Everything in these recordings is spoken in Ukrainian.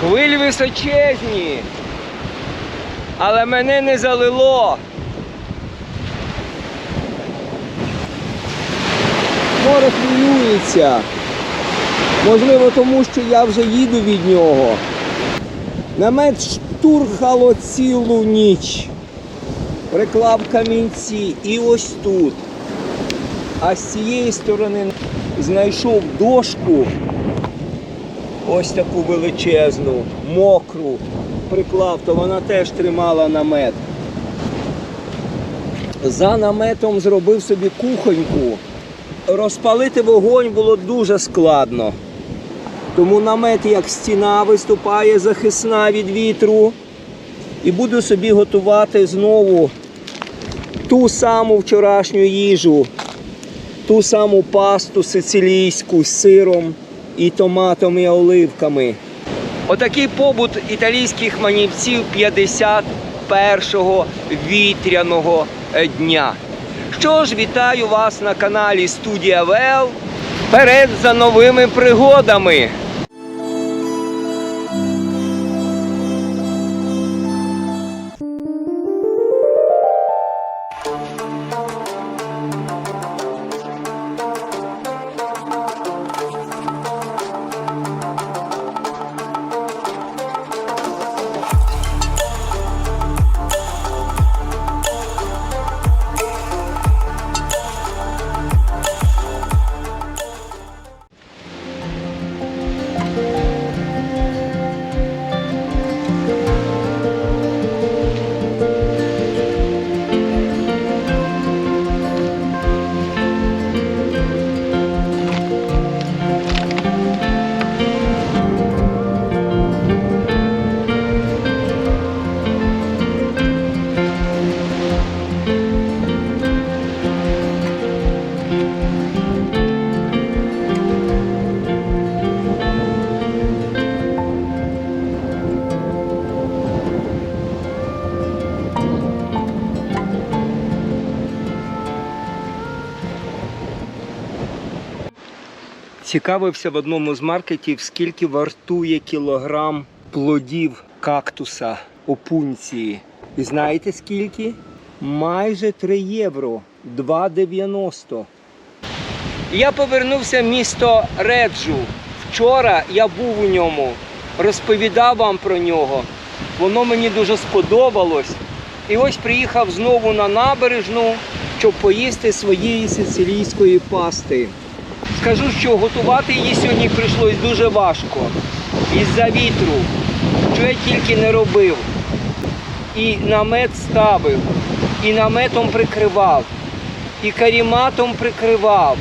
Хвилі височезні. Але мене не залило. Море хвилюється. Можливо, тому що я вже їду від нього. Намет штурхало цілу ніч. Приклав камінці і ось тут. А з цієї сторони знайшов дошку, ось таку величезну, мокру, приклав, то вона теж тримала намет. За наметом зробив собі кухоньку. Розпалити вогонь було дуже складно. Тому намет як стіна виступає захисна від вітру. І буду собі готувати знову ту саму вчорашню їжу, ту саму пасту сицилійську з сиром і томатом і оливками. Отакий побут італійських манівців 51-го вітряного е, дня. Що ж, вітаю вас на каналі Студія ВЛ. Вперед за новими пригодами! Цікавився в одному з маркетів, скільки вартує кілограм плодів кактуса опунції. І знаєте скільки? Майже 3 євро, 2,90. Я повернувся в місто Реджу. Вчора я був у ньому, розповідав вам про нього. Воно мені дуже сподобалось. І ось приїхав знову на набережну, щоб поїсти своєї сицилійської пасти. Скажу, що готувати її сьогодні прийшлось дуже важко. Із-за вітру, що я тільки не робив. І намет ставив, і наметом прикривав, і каріматом прикривав.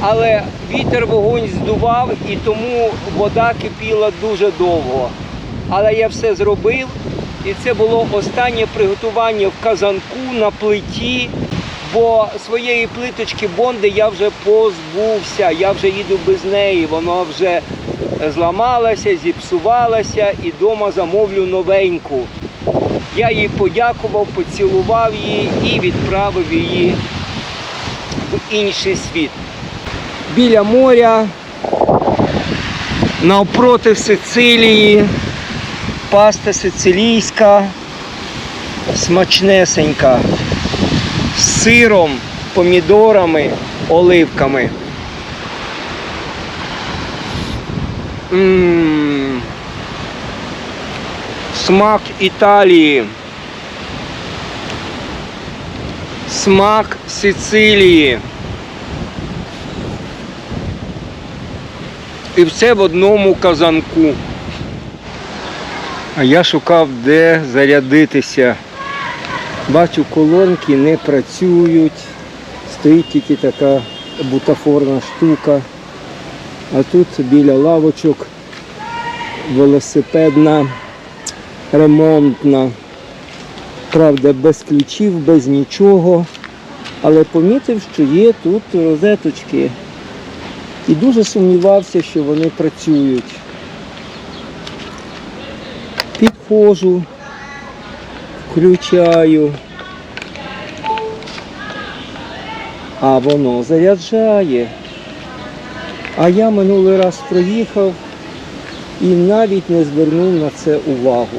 Але вітер вогонь здував і тому вода кипіла дуже довго. Але я все зробив, і це було останнє приготування в казанку на плиті, бо своєї плиточки Бонди я вже позбувся, я вже їду без неї, вона вже зламалася, зіпсувалася і вдома замовлю новеньку. Я їй подякував, поцілував її і відправив її в інший світ. Біля моря, навпроти Сицилії, паста сицилійська, смачнесенька, з сиром, помідорами, оливками. М. Смак Італії. Смак Сицилії. І все в одному казанку. А я шукав, де зарядитися. Бачу, колонки не працюють. Стоїть тільки така бутафорна штука. А тут біля лавочок велосипедна, ремонтна. Правда, без ключів, без нічого. Але помітив, що є тут розеточки. І дуже сумнівався, що вони працюють. Підходжу, включаю. А воно заряджає. А я минулий раз проїхав і навіть не звернув на це увагу.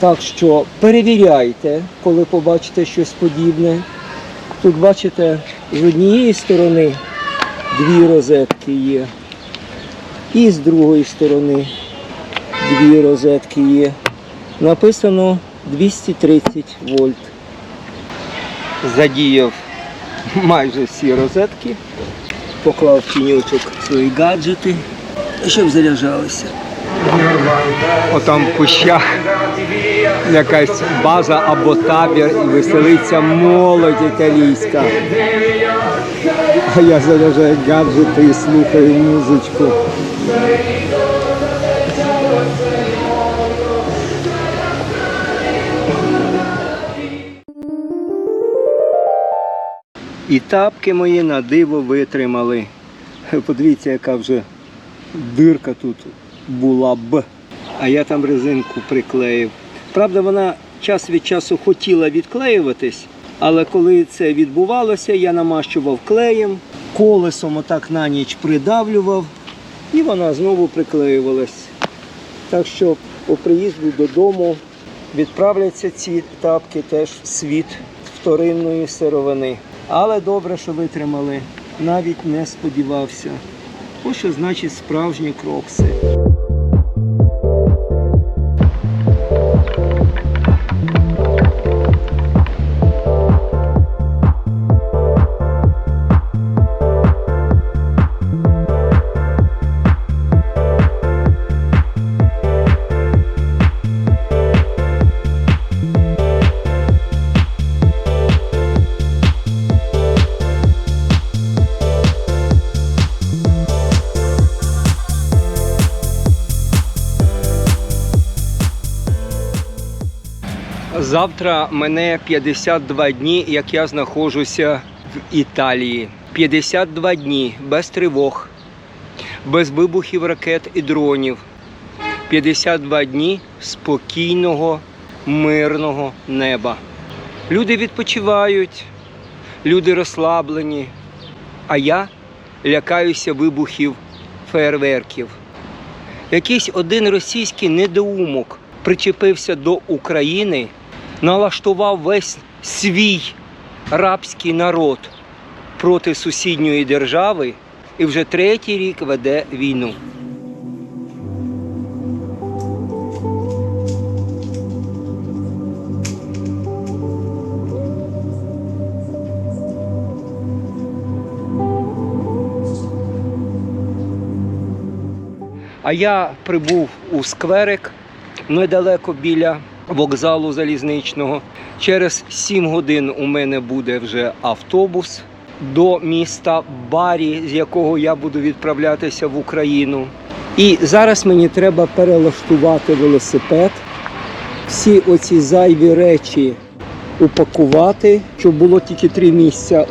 Так що перевіряйте, коли побачите щось подібне. Тут бачите, з однієї сторони дві розетки є, і з другої сторони дві розетки є. Написано 230 вольт. Задіяв майже всі розетки, поклав в тінючок свої гаджети, щоб заряджалися. Отам в кущах якась база або табір і веселиться молодь італійська. А я заряджаю гаджети і слухаю музичку. І тапки мої на диво витримали. Подивіться, яка вже дирка тут була б. А я там резинку приклеїв. Правда, вона час від часу хотіла відклеюватись, але коли це відбувалося, я намащував клеєм, колесом отак на ніч придавлював, і вона знову приклеювалась. Так що по приїзду додому відправляться ці тапки теж в світ вторинної сировини. Але добре, що витримали, навіть не сподівався. Ось що значить справжні крокси. Завтра мене 52 дні, як я знаходжуся в Італії. 52 дні без тривог, без вибухів ракет і дронів. 52 дні спокійного, мирного неба. Люди відпочивають, люди розслаблені, а я лякаюся вибухів фейерверків. Якийсь один російський недоумок причепився до України, налаштував весь свій рабський народ проти сусідньої держави і вже третій рік веде війну. А я прибув у скверик недалеко біля вокзалу залізничного. Через 7 годин у мене буде вже автобус до міста Барі, з якого я буду відправлятися в Україну. І зараз мені треба перелаштувати велосипед, всі оці зайві речі упакувати, щоб було тільки три місця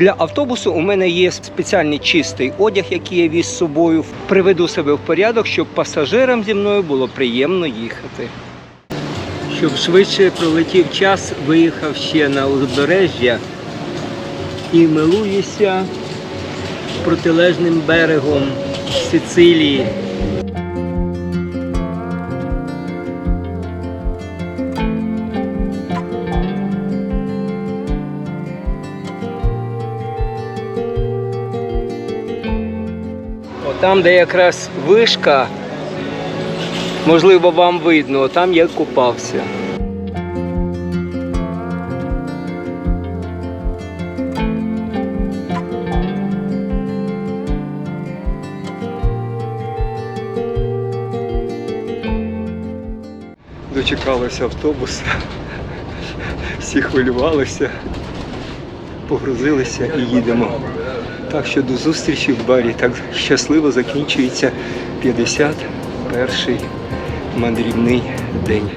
для автобусу у мене є спеціальний чистий одяг, який я віз з собою. Приведу себе в порядок, щоб пасажирам зі мною було приємно їхати. Щоб швидше пролетів час, виїхав ще на узбережжя і милуюся протилежним берегом Сицилії. Там, де якраз вишка, можливо, вам видно, там я купався. Дочекалися автобуса, всі хвилювалися, погрузилися і їдемо. Так що до зустрічі в барі. Так щасливо закінчується 51-й мандрівний день.